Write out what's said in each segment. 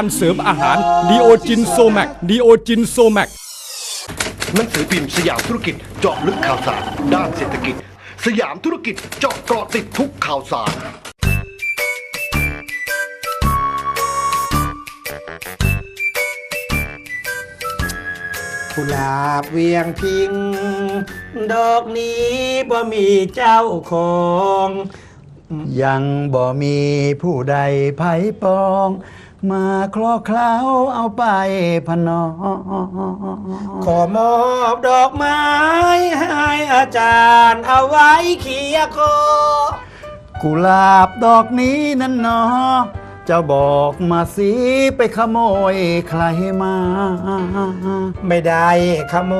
ภัณฑ์เสริมอาหารดีโอจินโซแมกดีโอจินโซแมกหนังสือพิมพ์สยามธุรกิจเจาะลึกข่าวสาร ด้านเศรษฐกิจ สยามธุรกิจเจาะเกาะติดทุกข่าวสาร กุหลาบเวียงพิง ดอกนี้บ่มีเจ้าของ ยังบ่มีผู้ใดไผ่ปอง มาคลอเคล้าเอาไปพนอขอมอบดอกไม้ ให้อาจารย์เอาไว้เคียร์คอกุหลาบดอกนี้นั่นเนอเจ้าบอกมาสิไปขโมยใครมา ไม่ได้ขโม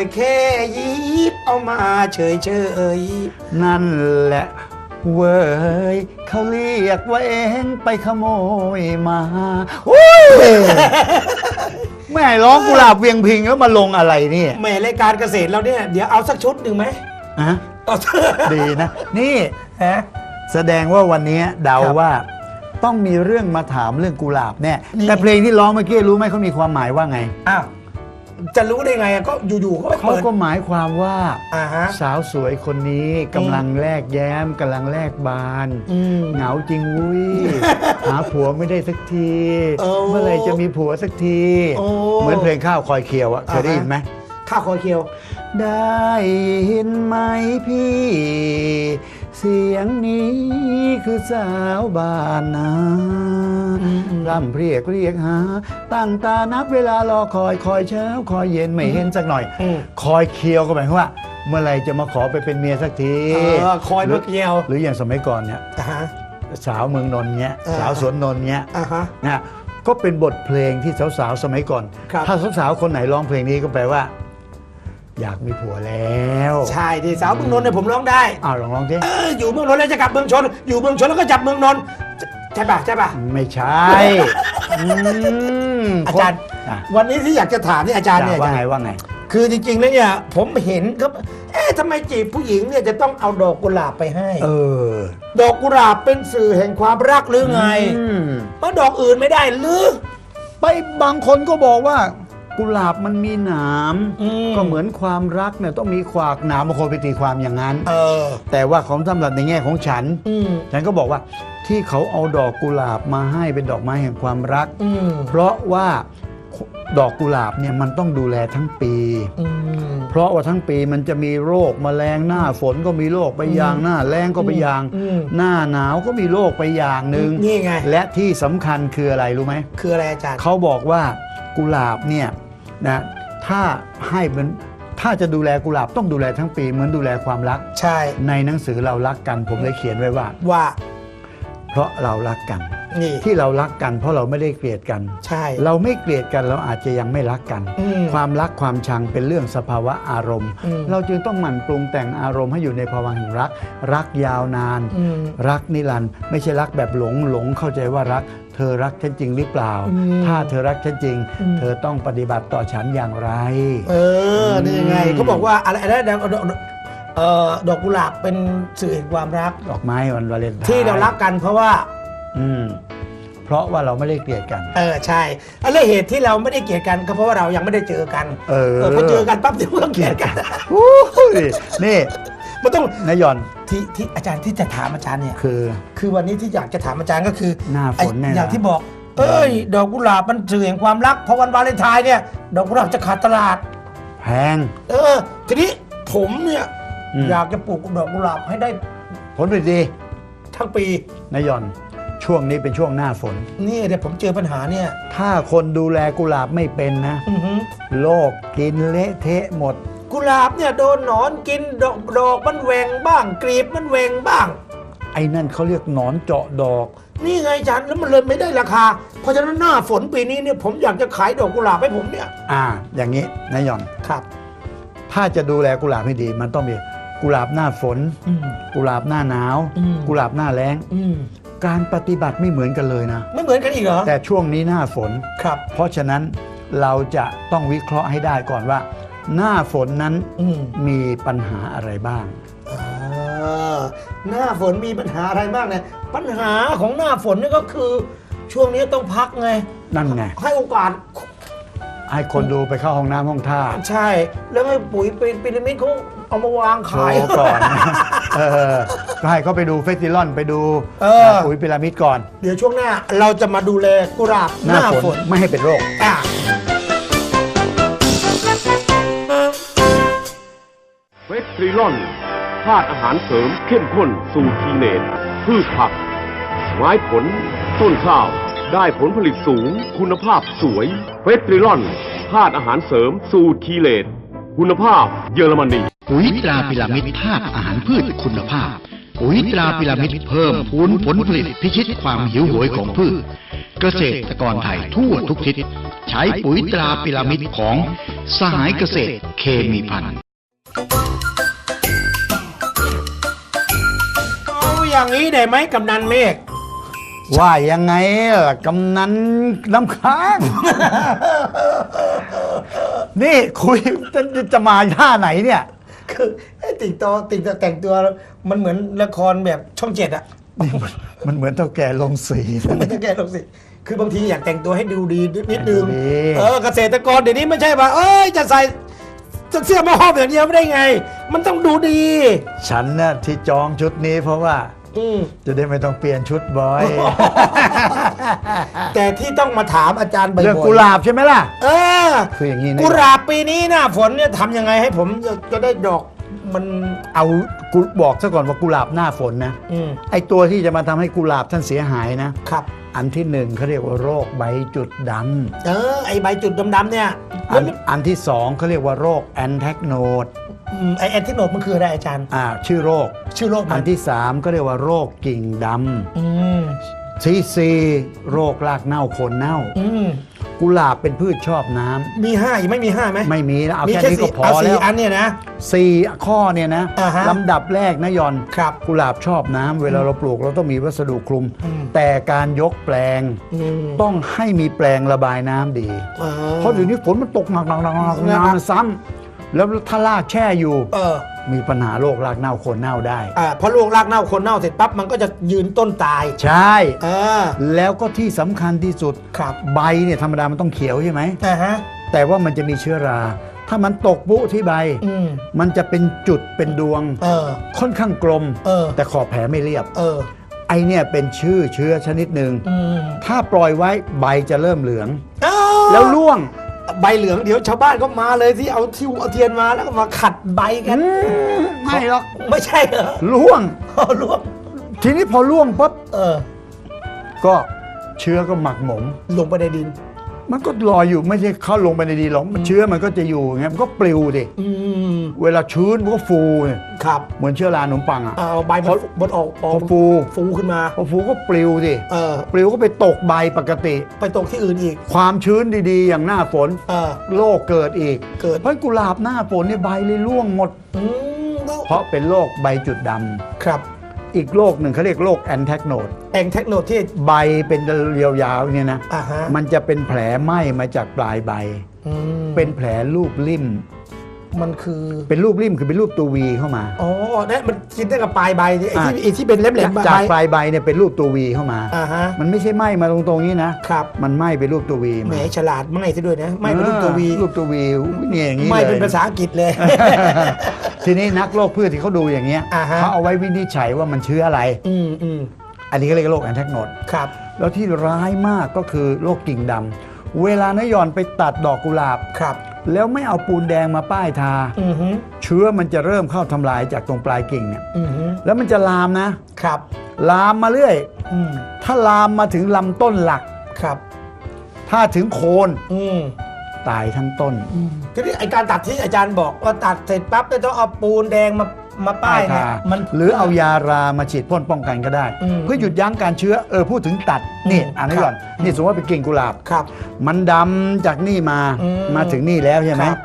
ยแค่หยิบเอามาเฉยเฉยนั่นแหละ เว้ยเขาเรียกว่าเองไปขโมยมาอุ้ยแม่ร้องกุหลาบเวียงพิงแล้วมาลงอะไรเนี่ยๆแหม่รายการเกษตรเราเนี่ย เดี๋ยวเอาสักชุดหนึ่งไหมฮะเอาดีนะ นี่ฮะแสดงว่าวันนี้เดาครับว่า ต้องมีเรื่องมาถามเรื่องกุหลาบแน่นี่แต่เพลงที่ร้องเมื่อกี้รู้ไหมเขามีความหมายว่าไงอ้าว จะรู้ได้ไงอะก็อยู่ๆก็ไปเขาเปิด ก็หมายความว่าอ่าฮะสาวสวยคนนี้กำลังแลกแย้มกำลังแลกบาน อืมเหงาจริงวุ้ย หาผัวไม่ได้สักทีโอ้เมื่อไหรจะมีผัวสักที โอ้ เหมือนเพลงข้าวคอยเคียวอะเคยได้ยินไหม ข้าวคอเคียว ได้ยินไหมพี่ เสียงนี้คือสาวบ้านนาอืมอืมร่ำเรียกเรียกหา ตั้งตานับเวลารอคอยคอยเช้า คอยเย็นไม่เห็นสักหน่อยอืมคอยเคียวก็หมายความว่า เมื่อไหรจะมาขอไปเป็นเมียสักทีเออคอยมาเคียว หรืออย่างสมัยก่อนเนี่ยอ่าฮะสาวเมืองนนท์เนี้ยอ่าสาวสวนนนท์เนี้ยอ่าฮะนะก็เป็นบทเพลงที่สาวๆสมัยก่อนครับถ้าสาวๆคนไหนร้องเพลงนี้ก็แปลว่า อยากมีผัวแล้วใช่ที่สาวเมืองนนท์เนี่ยผมร้องได้อ้าวลองร้องสิเอออยู่เมืองนนท์แล้วจะกลับเมืองชน อยู่เมืองชนแล้วก็จับเมืองนนท์ใช่ป่ะใช่ป่ะไม่ใช่อืมอาจารย์อะวันนี้ที่อยากจะถามเนี่ยอาจารย์เนี่ยว่าอาจารไงย์ว่าไง คือจริงๆแล้วเนี่ยผมเห็นก็เอ๊ะทำไมจีบผู้หญิงเนี่ยจะต้องเอาดอกกุหลาบไปให้ เออดอกกุหลาบเป็นสื่อแห่งความรักหรือไงอืมเพราะดอกอื่นไม่ได้หรือ ไปบางคนก็บอกว่า กุหลาบมันมีหนามอืมก็เหมือนความรักเนี่ยต้องมีขวากหนามบางคนไปตีความอย่างนั้นเออ แต่ว่าของสำหรับในแง่ของฉันอืมฉันก็บอกว่าที่เขาเอาดอกกุหลาบมาให้เป็นดอกไม้แห่งความรักอืมเพราะว่าดอกกุหลาบเนี่ยมันต้องดูแลทั้งปีอืมเพราะว่าทั้งปีมันจะมีโรคแมลงหน้าฝนก็มีโรคไปอย่างหน้าแรงก็ไปอย่างอืมหน้าหนาวก็มีโรคไปอย่างหนึ่งนี่ไงและที่สำคัญคืออะไรรู้ไหมคืออะไรอาจารย์เขาบอกว่ากุหลาบเนี่ย นะถ้าให้มันถ้าจะดูแลกุหลาบต้องดูแลทั้งปีเหมือนดูแลความรัก ใช่ ในหนังสือเรารักกัน ผมเลยเขียนไว้ว่า ว่า เพราะเรารักกัน นี่ที่เรารักกัน เพราะเราไม่ได้เกลียดกัน ใช่ เราไม่เกลียดกันเราอาจจะยังไม่รักกัน อืมความรักความชังเป็นเรื่องสภาวะอารมณ์ อืมเราจึงต้องหมั่นปรุงแต่งอารมณ์ให้อยู่ในภาวะแห่งรัก รักยาวนาน อืมรักนิรันดร์ไม่ใช่รักแบบหลงหลงเข้าใจว่ารัก เธอรักฉันจริงหรือเปล่า อืม ถ้าเธอรักฉันจริงอืมเธอต้องปฏิบัติต่อฉันอย่างไร เออนี่ไงอืมเขาบอกว่าอะไรอะไรดอกดอกเอ่อดอกกุหลาบเป็นสื่อแห่งความรัก ดอกไม้วันวาเลนไทน์ที่เรารักกันเพราะว่า อืม เพราะว่าเราไม่ได้เกลียดกัน เออใช่แล้วเหตุที่เราไม่ได้เกลียดกันก็เพราะว่าเรายังไม่ได้เจอกันเออพอเจอกันปั๊บเดี๋ยวก็เกลียดกันอู้ยนี่มันต้องนายหยอนที่ที่อาจารย์ที่จะถามอาจารย์เนี่ยคือ คือวันนี้ที่อยากจะถามอาจารย์ก็คือหน้าฝนไอ้เนี่ยนะอย่างที่บอกเอ้ย ดอกกุหลาบมันสื่อแห่งความรักพอวันวาเลนไทน์เนี่ย ดอกกุหลาบจะขาดตลาดแพงเออ ทีนี้ผมเนี่ยอืมอยากจะปลูกดอกกุหลาบให้ได้ ผลผลิตดี ทั้งปีนายหยอน ช่วงนี้เป็นช่วงหน้าฝน นี่เดี๋ยวผมเจอปัญหาเนี่ยถ้าคนดูแลกุหลาบไม่เป็นนะอือหือโลกกินเละเทะหมด กุหลาบเนี่ยโดนหนอนกินดอกดอกมันแหวงบ้าง กรีบมันแหวงบ้าง ไอ้นั่นเขาเรียกหนอนเจาะดอก นี่ไงอาจารย์แล้วมันเลยไม่ได้ราคา เพราะฉะนั้นหน้าฝนปีนี้เนี่ยผมอยากจะขายดอกกุหลาบให้ผมเนี่ยอ่า อย่างนี้นายหยอน ครับ ถ้าจะดูแลกุหลาบให้ดี มันต้องมีกุหลาบหน้าฝน อืม กุหลาบหน้าหนาว อืม กุหลาบหน้าแล้ง อืม การปฏิบัติไม่เหมือนกันเลยนะ ไม่เหมือนกันอีกเหรอ แต่ช่วงนี้หน้าฝน ครับ เพราะฉะนั้นเราจะต้องวิเคราะห์ให้ได้ก่อนว่า หน้าฝนนั้นอืม มีปัญหาอะไรบ้าง อ่าหน้าฝนมีปัญหาอะไรบ้างเนี่ยปัญหาของหน้าฝนนี่ก็คือ ช่วงนี้ต้องพักไง นั่นไง ให้โอกาส ให้คนดูไปเข้าห้องน้ำห้องท่าใช่ แล้วให้ปุ๋ยเป็นพีระมิดเขาเอามาวางโชขาย ว์ก่อน เออก็ให้เขาไปดูเฟสติลอนไปดูเออ ปุ๋ยพีระมิดก่อน เดี๋ยวช่วงหน้าเราจะมาดูแลกุหลาบหหน้าน้าฝฝนนไม่ให้เป็นโรค อะเวสตรีลอนธาตุอาหารเสริมเข้มข้นสูตรทีเนตพืชผัก ไม้ผล ต้นข้าว ได้ผลผลิตสูง คุณภาพสวย เวสตรีลอนธาตุอาหารเสริมสูตรทีเลตคุณภาพเยอรมนี ปุ๋ยตราพิรามิดธาตุอาหารพืชคุณภาพ ปุ๋ยตราพิรามิดเพิ่มพูนผลผลิตพิชิตความหิวโหยของพืช เกษตรกรไทยทั่วทุกทิศ ใช้ปุ๋ยตราพิรามิดของสหายเกษตรเคมีพันธุ์เอาอย่างนี้ได้ไหมกำนันเมฆว่ายังไงล่ะกำนันน้ำค้าง นี่คุยจะจะมาท่าไหนเนี่ย คือไอ้ติ่งโตอติ่งโตอแต่งตัวมันเหมือนละครแบบช่องเจ็ดอะนี่มันมันเหมือนเท่าแก่ลงสีนะไม่ต้องแก้หรอกสิคือบางทีอยากแต่งตัวให้ดูดีนิดนึงให้ดูดีเออเกษตรกรเดี๋ยวนี้ไม่ใช่ว่าเอ้ยจะใส่เสื้อมาหอบอย่างเดียวไม่ได้ไง มันต้องดูดี ฉันน่ะที่จองชุดนี้เพราะว่าอืม จะได้ไม่ต้องเปลี่ยนชุดบ่อย แต่ที่ต้องมาถามอาจารย์บ่อยๆเรื่องกุหลาบใช่ไหมล่ะ เออคืออย่างนี้นะกุหลาบปีนี้หน้าฝนเนี่ยทำยังไงให้ผมจะจะได้ดอกมันเอากูบอกซะก่อนว่ากุหลาบหน้าฝนนะอืมไอตัวที่จะมาทำให้กุหลาบท่านเสียหายนะครับ อันที่หนึ่งเขาเรียกว่าโรคใบจุดดเออไอใบจุดดำๆเนี่ยำอันอันที่สองเขาเรียกว่าโรคแอนแทกโนดอืม ไอแอนติโนดมันคืออะไรอาจารย์ อ่าชื่อโรค ชื่อโรคอัมันนที่สามก็เรียกว่าโรคกิ่งดอืมำที่สี่โรครากเน่าโคนเน่า อืมกุหลาบเป็นพืชชอบน้ำมีห้าอีกไม่มีห้าไหมไม่มีนะเอามีแค่แค่นี้ก็สี่พอเอาแล้สี่วอันเนี่ยนะ สี่ข้อเนี่ยนะอ่าฮะลำดับแรกนะยอนครับกุหลาบชอบน้ำเวลาเราปลูกเราต้องมีวัสดุคลุม อืม แต่การยกแปลง อืมต้องให้มีแปลงระบายน้ำดีอ๋อเพราะเดี๋ยวนี้ฝนมันตกหนักๆๆๆนะครับนานซ้ำ แล้วถ้ารากแช่อยู่ เออมีปัญหาโรครากเน่าโคนเน่าได้ อ่าพอลวงรากเน่าคนเน่าเสร็จปั๊บมันก็จะยืนต้นตายใช่ เออแล้วก็ที่สำคัญที่สุดครับใบเนี่ยธรรมดามันต้องเขียวใช่ไหม อ่าฮะ แต่ว่ามันจะมีเชื้อรา ถ้ามันตกปุ๊ที่ใบ อืม มันจะเป็นจุดเป็นดวง เออ ค่อนข้างกลม เออ แต่ขอบแผลไม่เรียบ เออ ไอเนี่ยเป็นชื่อเชื้อชนิดหนึ่ง อืมถ้าปล่อยไว้ใบจะเริ่มเหลือง อ้าวแล้วร่วง ใบเหลืองเดี๋ยวชาวบ้านก็มาเลยที่เอาทิวเอาเทียนมาแล้วก็มาขัดใบกันไม่หรอกไม่ใช่เหรอร่วงเอาลวกทีนี้พอร่วงปั๊บเออ ก็เชื้อก็หมักหมมลงไปในดิน มันก็ลอยอยู่ไม่ใช่เข้าลงไปในดีหรอกมันเชื้อมันก็จะอยู่อย่างเงี้ยมันก็ปลิวดิอืมเวลาชื้นมันก็ฟูเนี่ยครับเหมือนเชื้อราขนมปังอะเอาใบมันบดออกอพออกฟูฟูขึ้นมา พอฟูก็ปลิวดิเออ ปลิวก็ไปตกใบปกติ ไปตกที่อื่นอีก ความชื้นดีๆ อย่างหน้าฝนเออ โรคเกิดอีกเกิด เพราะกุหลาบหน้าฝนเนี่ยใบเลยร่วงหมด อืมแล้วเพราะเป็นโรคใบจุดดำ ครับ อีกโรคหนึ่งเขาเรียกโรคแอนแทกโนดแองเทคโนที่ใบเป็นยาวๆเนี่ยนะ อ่าฮะมันจะเป็นแผลไหม้มาจากปลายใบ อืมเป็นแผลรูปริ่ม มันคือเป็นรูปริ่มคือเป็นรูปตัววีเข้ามา อ๋อนั่นมันกินได้กับปลายใบที่ไอ้ที่อะไอ้ที่เป็นแหลมๆจากใบปลายใบเนี่ยเป็นรูปตัววีเข้ามา อ่าฮะมันไม่ใช่ไหม้มาตรงๆนี้นะ ครับมันไหม้เป็นรูปตัววีแหมมาฉลาดไม่ซะด้วยนะไม่เป็นรูปตัววีเออรูปตัววีเนี่ยอย่างนี้ไม่เลยเป็นภาษาอังกฤษเลย ทีนี้นักโรคพืชที่เขาดูอย่างเงี้ยอ่าฮะ เขาเอาไว้วินิจฉัยว่ามันเชื้ออะไร อืมอืมอันนี้ก็เรียกว่าโรคแอนแทกโนด ครับ แล้วที่ร้ายมากก็คือโรคกิ่งดำเวลานายอนไปตัดดอกกุหลาบ ครับ แล้วไม่เอาปูนแดงมาป้ายทา อือฮึเชื้อมันจะเริ่มเข้าทำลายจากตรงปลายกิ่งเนี่ยอือฮึแล้วมันจะลามนะ ครับ ลามมาเรื่อย อืมถ้าลามมาถึงลำต้นหลัก ครับ ถ้าถึงโคน อืม ตายทั้งต้น ทีนี้ไอการตัดที่อาจารย์บอกว่าตัดเสร็จปั๊บเนี่ยต้องเอาปูนแดงมามาป้ายเนี่ยทามัน หรือเอายารามาฉีดพ่นป้องกันก็ได้อืมเพื่อหยุดยั้งการเชื้อเออพูดถึงตัดนี่อืมอ่านนี้ครับก่อนนี่สมมติว่าเป็นกิ่งกุหลาบครับมันดำจากนี่มาอืมมาถึงนี่แล้วใช่ไหมครับ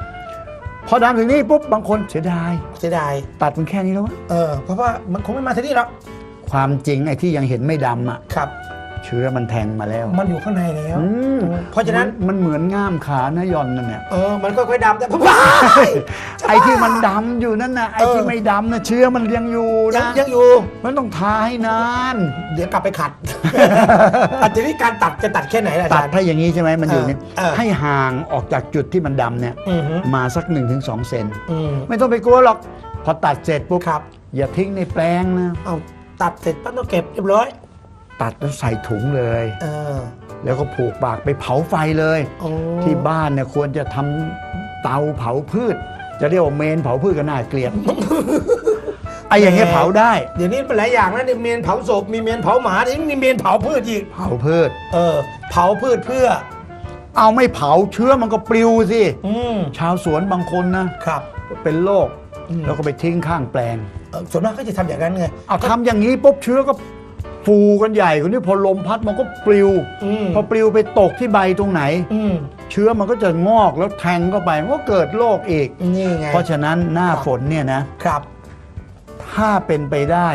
พอดำถึงนี่ปุ๊บบางคนเสียดายเสียดายตัดมันแค่นี้แล้ววะเออเพราะว่ามันคงไม่มาที่นี่หรอกความจริงไอ้ที่ยังเห็นไม่ดำอะครับ เชื้อมันแทงมาแล้ว มันอยู่ข้างในแล้วอืมเพราะฉะนั้นมัมันเหมือนง่ามขานะยอนนั่นเนี่ยเออมันค่อยๆดำแต่ว้ายไอ้ที่มันดำอยู่นั่นน่ะไอ้ที่เออไม่ดำน่ะเชื้อมันยังอยู่ยังนะยังอยู่ มันต้องทาให้นาน เดี๋ยวกลับไปขัด อันนี้การตัดจะตัดแค่ไหนล่ะอาตัดจารย์ ถ้าอย่างนี้ใช่ไหมมันอยู่นี่เออ ให้ห่างออกจากจุดที่มันดำเนี่ยอือฮึมาสัก1นถึงสเซนอืมไม่ต้องไปกลัวหรอก พอตัดเสร็จปุ๊บครับ อย่าทิ้งในแปลงนะเอาตัดเสร็จปั๊บต้องเก็บเรียบร้อย ตัดแล้วใส่ถุงเลย เออ แล้วก็ผูกปากไปเผาไฟเลย โอ้ ที่บ้านเนี่ยควรจะทำเตาเผาพืช จะเรียกว่าเมนเผาพืชก็น่าเกลียด ไอ้อย่างเงี้ยเผาได้ เดี๋ยวนี้เป็นหลายอย่างนะมีเมนเผาศพมีเมนเผาหมาที่มีเมนเผาพืชอีก เผาพืช เออ เผาพืชเพื่อ เอาไม่เผาเชื้อมันก็ปลิวสิ อืมชาวสวนบางคนนะครับ เป็นโรคอืม แล้วก็ไปทิ้งข้างแปลง เออส่วนมากก็จะทำอย่างนั้นไง เอาทำอย่างนี้ปุ๊บเชื้อก็ ฟูกันใหญ่คนนี้พอลมพัดมันก็ปลิวอืมพอปลิวไปตกที่ใบตรงไหนอืมเชื้อมันก็จะงอกแล้วแทงเข้าไปมันก็เกิดโรคอีกนี่ไงเพราะฉะนั้นหน้าฝนเนี่ยนะครับ ถ้าเป็นไปได้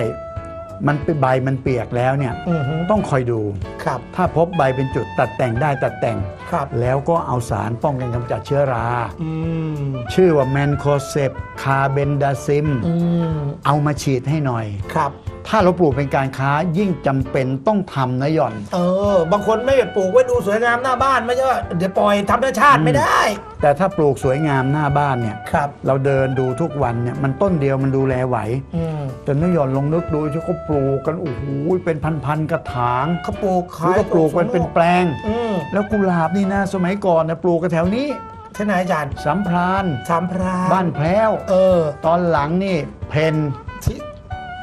มันเป็นใบมันเปียกแล้วเนี่ยอือฮึต้องคอยดูครับ ถ้าพบใบเป็นจุดตัดแต่งได้ตัดแต่งครับแล้วก็เอาสารป้องกันกำจัดเชื้อราอืมชื่อว่าแมนโคเซปคาเบนดาซิมอืมเอามาฉีดให้หน่อยครับ ถ้าเราปลูกเป็นการค้ายิ่งจำเป็นต้องทำนะหย่อน เออ บางคนไม่ปลูกไว้ดูสวยงามหน้าบ้านไม่ใช่ว่าเดี๋ยวปล่อยธรรมชาติไม่ได้ แต่ถ้าปลูกสวยงามหน้าบ้านเนี่ยครับ เราเดินดูทุกวันเนี่ยมันต้นเดียวมันดูแลไหวอืมแต่นหย่อนลงนึกดูที่เขาปลูกกันโอ้โหเป็นพันๆกระถางเขาปลูกหรือขายก็ปลูกมันเป็นแปลงอืมแล้วกุหลาบนี่นะสมัยก่อนนะปลูกกันแถวนี้ที่ไหนอาจารย์สัมพรานสามพรานบ้านแพ้วเออ ตอนหลังนี่เพนที่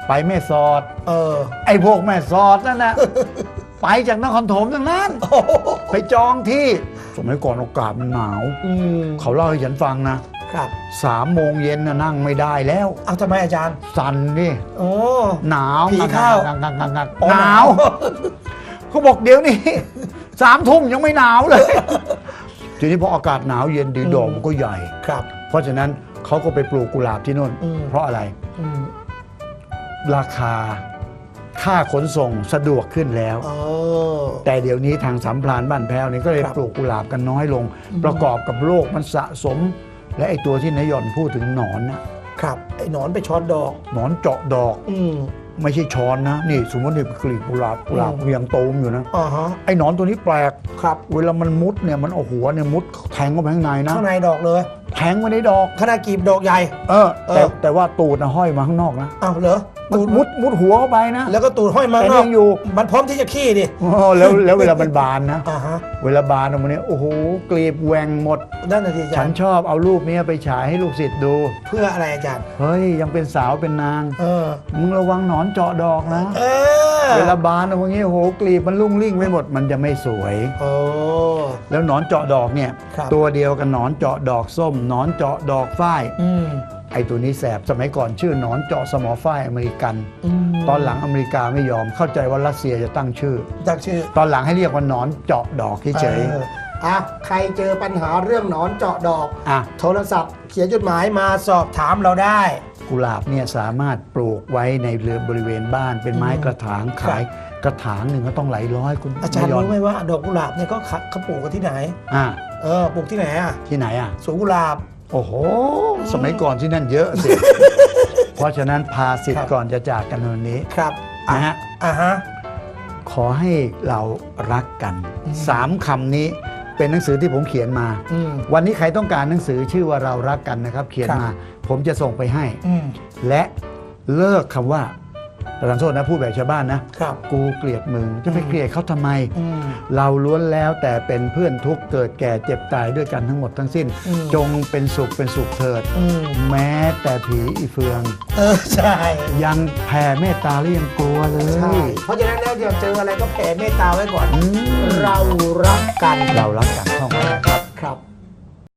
ไปแม่สอด เออ ไอ้พวกแม่สอดนั่นนะไปจากนครถมทั้งนั้น ไปจองที่สมัยก่อนอากาศมันหนาวอืมเขาเล่าให้ฉันฟังนะครับสามโมงเย็นน่ะนั่งไม่ได้แล้ว เอาทำไมอาจารย์สั่นนี่โอ้ หนาวผีเข้างักงักงักงักอ๋อหนาวเขาบอกเดี๋ยวนี้ สามทุ่มยังไม่หนาวเลย ทีนี้พออากาศหนาวเย็นดีดอกมันก็ใหญ่ ครับ เพราะฉะนั้นเขาก็ไปปลูกกุหลาบที่นู่น อืม เพราะอะไร อืม ราคาค่าขนส่งสะดวกขึ้นแล้วเออแต่เดี๋ยวนี้ทางสามพรานบ้านแพ้วนี่ก็เลยครับปลูกกุหลาบกันน้อยลง อืม ประกอบกับโรคมันสะสม และไอ้ตัวที่นายหย่อนพูดถึงหนอนนะครับไอ้หนอนไปช็อตดอก หนอนเจาะดอกอืม ไม่ใช่ช้อนนะ นี่สมมตินี่กลีบกุหลาบกุหลาบอืมยังโตมอยู่นะอ่าฮะ ไอ้หนอนตัวนี้แปลก ครับ เวลามันมุดเนี่ยมันเอาหัวเนี่ยมุดแทงเข้าไปข้างในนะ ข้างในดอกเลย แทงไว้ในดอก ขนาดกีบดอกใหญ่ เออแต่เออ แต่ว่าตูดนะห้อยมาข้างนอกนะอ้าวเหรอตูดมุดมุดหัวเข้าไปนะ แล้วก็ตูดห้อยมาแต่นนี่อกยังอยู่ มันพร้อมที่จะขี้ดิโอ้แล้วแล้วเวลามันบานนะ อ่าฮะเวลาบานออกมาเนี่ยโอ้โหกลีบแหวงหมด นั่นน่ะสิอาจาฉัรนย์ชอบเอารูปเนี้ยไปฉายให้ลูกศิษย์ดู เพื่ออะไรอาจารย์ เฮ้ย ยังเป็นสาวเป็นนาง เออ มึงระวังหนอนเจาะดอกนะ เออ เวลาบานออกมาอย่างงี้โอ้โหกลีบมันลุ่งลิ่งไปหมดมันจะไม่สวย โอ้ แล้วหนอนเจาะดอกเนี่ย ครับ ตัวเดียวกับหนอนเจาะดอกส้มหนอนเจาะดอกฝ้ายอืม ไอ้ตัวนี้แสบสมัยก่อนชื่อหนอนเจาะสมอฝ้ายอเมริกัน อืม ตอนหลังอเมริกาไม่ยอมเข้าใจว่ารัสเซียจะตั้งชื่อ จากชื่อตอนหลังให้เรียกว่าหนอนเจาะดอกเฉยเอออะใครเจอปัญหาเรื่องหนอนเจาะดอก ๆอะ โทรศัพท์เขียนจดหมายมาสอบถามเราได้ กุหลาบเนี่ยสามารถปลูกไว้ในเรือบริเวณบ้านเป็นไม้กระถางขายกระถางหนึ่งก็ต้องหลายร้อยคุณอาจารย์นยนรู้ไหมว่าดอกกุหลาบเนี่ยเขาขะเขาปลูกกันที่ไหนอะเออปลูกที่ไหนอะที่ไหนอะสวนกุหลาบ โอ้โห สมัยก่อนที่นั่นเยอะสิ เพราะฉะนั้นพาสิทครัธิ์บก่อนจะจากกันวันนี้ครับอ่นะฮะอ่าฮะขอให้เรารักกันอืมสามคำนี้ เป็นหนังสือที่ผมเขียนมาอืมวันนี้ใครต้องการหนังสือชื่อว่าเรารักกันนะครับ เขียนครับมา ผมจะส่งไปให้อืมและเลิกคำว่า ประธานโทษนะพูดแบบชาวบ้านนะครับกูเกลียดมึงจะไปเกลียดเขาทำไมอืมเราล้วนแล้วแต่เป็นเพื่อนทุกข์เกิดแก่เจ็บตายด้วยกันทั้งหมดทั้งสิ้นอืมจงเป็นสุขเป็นสุขเถิดอืมแม้แต่ผีอีเฟือง เออใช่ยังแผ่เมตตาและยังกลัวเลใช่ยเพราะฉะนั้นแล้วเดี๋ยวเจออะไรก็แผ่เมตตาไว้ก่อนอืมเรารักกันเรารักกันท่องไว้นะครับครับ